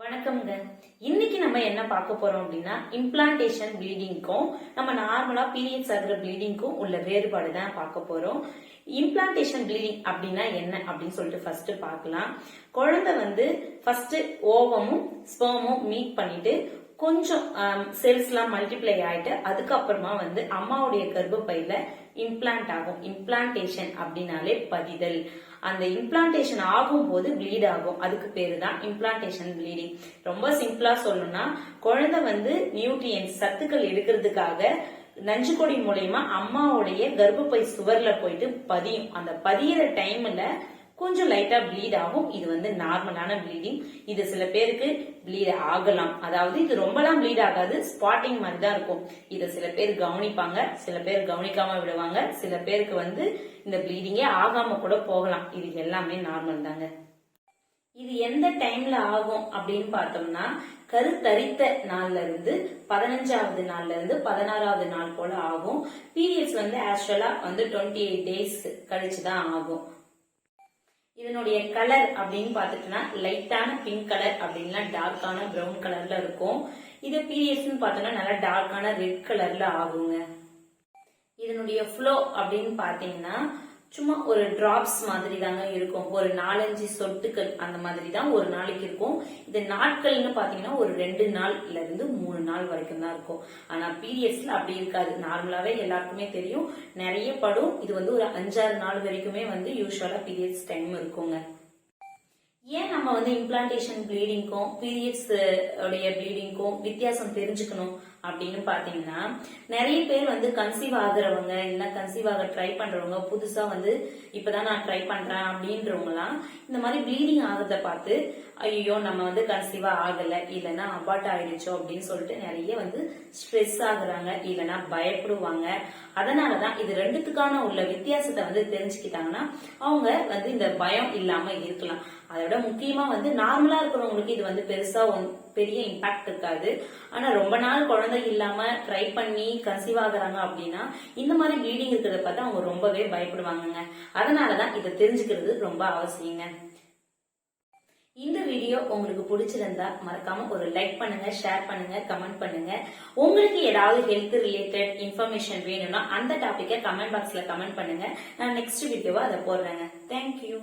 வணக்கம்ங்க. இன்னைக்கு நம்ம என்ன பார்க்க போறோம் அப்படின்னா இம்ப்ளான்டேஷன் ப்ளீடிங்க்கும் நம்ம நார்மலா பீரியட்ஸ் ஆகிற ப்ளீடிங்க்கும் உள்ள வேறுபாடு தான் பார்க்க போறோம். இம்ப்ளான்டேஷன் ப்ளீடிங் அப்படின்னா என்ன அப்படின்னு சொல்லிட்டு ஃபர்ஸ்ட் பார்க்கலாம். குழந்தை வந்து ஃபர்ஸ்ட் ஓவமும் ஸ்பெர்மும் மீட் பண்ணிட்டு கொஞ்சம் செல்ஸ்லாம் மல்டிப்ளை ஆயிட்டு அதுக்கப்புறமா வந்து அம்மாவுடைய கர்ப்பப்பையில இம்ப்ளான்ட் ஆகும். இம்ப்ளான்டேஷன் அப்படின்னாலே பதிதல். அந்த இம்ப்ளான்டேஷன் ஆகும் போது ப்ளீட் ஆகும். அதுக்கு பேரு தான் இம்ப்ளான்டேஷன் ப்ளீடிங் ரொம்ப சிம்பிளா சொல்லணும்னா குழந்தை வந்து நியூட்ரியன்ஸ் சத்துக்கள் எடுக்கிறதுக்காக நஞ்சுக்கொடி மூலயமா அம்மாவுடைய கர்ப்பப்பை சுவர்ல போயிட்டு பதியும். அந்த பதியிற டைம்ல கொஞ்சம் லைட்டா ப்ளீட் ஆகும். இது வந்து நார்மலான ப்ளீடிங் இது சில பேருக்கு ப்ளீட் ஆகலாம். அதாவது இது ரொம்பலாம் ப்ளீட் ஆகாது. ஸ்பாட்டிங் மாதிரி தான் இருக்கும். இதை சில பேர் கவனிப்பாங்க. சில பேர் கவனிக்காம விடுவாங்க. சில பேருக்கு வந்து இந்த ப்ளீடிங்கே ஆகாம கூட போகலாம். இது எல்லாமே நார்மல் தாங்க. இது எந்த டைம்ல ஆகும் அப்படின்னு பார்த்தோம்னா கருத்தரித்த நாள்ல இருந்து பதினஞ்சாவது நாள்ல இருந்து பதினாறாவது நாள் போல ஆகும். பீரியட்ஸ் வந்து ஆக்சுவலா வந்து டுவெண்ட்டி எயிட் டேஸ் கழிச்சுதான் ஆகும். இதனுடைய கலர் அப்படின்னு பார்த்துட்டோம்னா லைட்டான பிங்க் கலர் அப்படின்னா டார்க்கான பிரவுன் கலர்ல இருக்கும். இது பீரியட்ஸ்னு பார்த்தோம்னா நல்லா டார்க்கான ரெட் கலர்ல ஆகுங்க. இதனுடைய ஃப்ளோ அப்படின்னு பார்த்தீங்கன்னா சும்மா ஒரு டிராப்ஸ் மாதிரி தாங்க இருக்கும். ஒரு நாலஞ்சு சொட்டுக்கள் அந்த மாதிரி தான் ஒரு நாளைக்கு இருக்கும். இது நாட்கள்னு பாத்தீங்கன்னா ஒரு ரெண்டு நாள்ல இருந்து மூணு நாள் வரைக்கும் தான் இருக்கும். ஆனா பீரியட்ஸ்ல அப்படி இருக்காது. நார்மலாவே எல்லாருக்குமே தெரியும். நிறைய படும். இது வந்து ஒரு அஞ்சாறு நாள் வரைக்குமே வந்து யூஸ்வலா பீரியட்ஸ் டைம் இருக்குங்க. ஏன் நம்ம வந்து இம்ப்ளான்டேஷன் ப்ளீடிங்க்கும் பீரியட்ஸ் உடைய ப்ளீடிங்க்கும் வித்தியாசம் தெரிஞ்சுக்கணும்? அப்படின்னு பாத்தீங்கன்னா நிறைய பேர் வந்து கன்சீவ் ஆகுறவங்க இல்ல கன்சீவ் ஆக ட்ரை பண்றவங்க புதுசா வந்து இப்பதான் நான் ட்ரை பண்றேன் அப்படின்றவங்கலாம் இந்த மாதிரி ப்ளீடிங் ஆகுறத பார்த்து ஐயோ நம்ம வந்து கன்சீவா ஆகல இல்லைன்னா அபார்ட் ஆயிடுச்சோ அப்படின்னு சொல்லிட்டு நிறைய வந்து ஸ்ட்ரெஸ் ஆகுறாங்க இல்லைன்னா பயப்படுவாங்க. அதனாலதான் இது ரெண்டுத்துக்கான உள்ள வித்தியாசத்தை வந்து தெரிஞ்சுக்கிட்டாங்கன்னா அவங்க வந்து இந்த பயம் இல்லாம இருக்கலாம். அதோட முக்கியமா வந்து நார்மலா இருக்கிறவங்களுக்கு இது வந்து பெருசா பெரிய இம்பாக்ட் இருக்காது. ஆனா ரொம்ப நாள் குழந்தை இல்லாம ட்ரை பண்ணி கன்சீவ் ஆகுறாங்க அப்படின்னா இந்த மாதிரி ப்ளீடிங் இருக்கிறத பார்த்து அவங்க ரொம்பவே பயப்படுவாங்கங்க. அதனாலதான் இதை தெரிஞ்சுக்கிறது ரொம்ப அவசியங்க. இந்த வீடியோ உங்களுக்கு பிடிச்சிருந்தா மறக்காம ஒரு லைக் பண்ணுங்க ஷேர் பண்ணுங்க கமெண்ட் பண்ணுங்க. உங்களுக்கு ஏதாவது ஹெல்த் ரிலேட்டட் இன்ஃபர்மேஷன் வேணும்னா அந்த டாபிக்கை கமெண்ட் பாக்ஸ்ல கமெண்ட் பண்ணுங்க. நான் நெக்ஸ்ட் வீடியோவா அதை போடுறேங்க. தேங்க்யூ